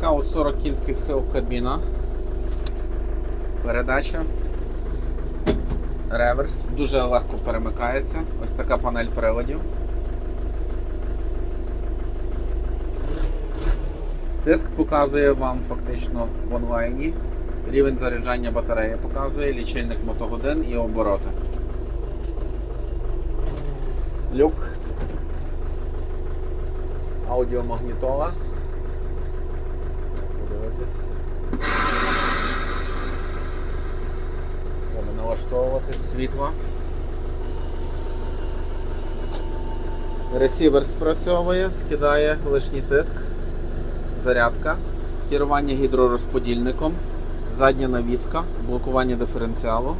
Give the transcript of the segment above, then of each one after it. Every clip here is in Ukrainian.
Така от 40 кінських сил кабіна. Передача. Реверс. Дуже легко перемикається. Ось така панель приладів. Тиск показує вам фактично в онлайні. Рівень заряджання батареї показує, лічильник мотогодин і обороти. Люк. Аудіомагнітола. Треба налаштовувати світло. Ресівер спрацьовує, скидає лишній тиск, зарядка, керування гідророзподільником, задня навіска, блокування диференціалу,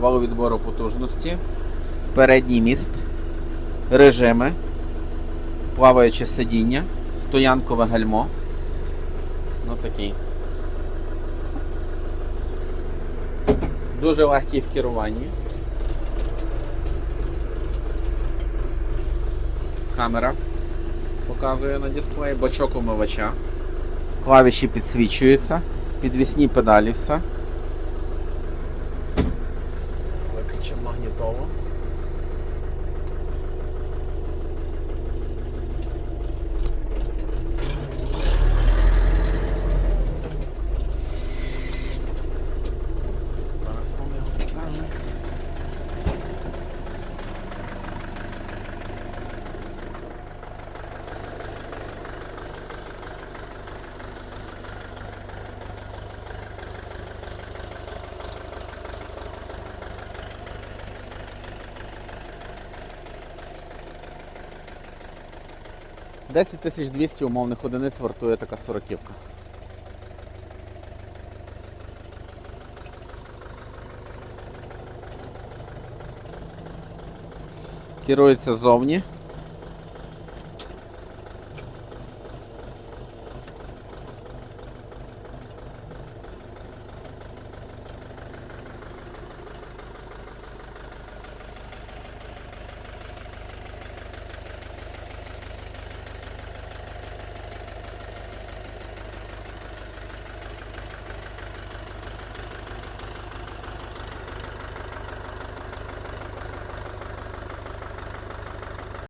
валовідбору потужності, передній міст, режими, плаваюче сидіння, стоянкове гальмо. Ну такий. Дуже легкий в керуванні. Камера показує на дисплеї, бачок умивача. Клавіші підсвічуються, підвісні педалі все. Виключимо магнітолу. 10 200 умовних одиниць вартує така сороківка. Керується ззовні.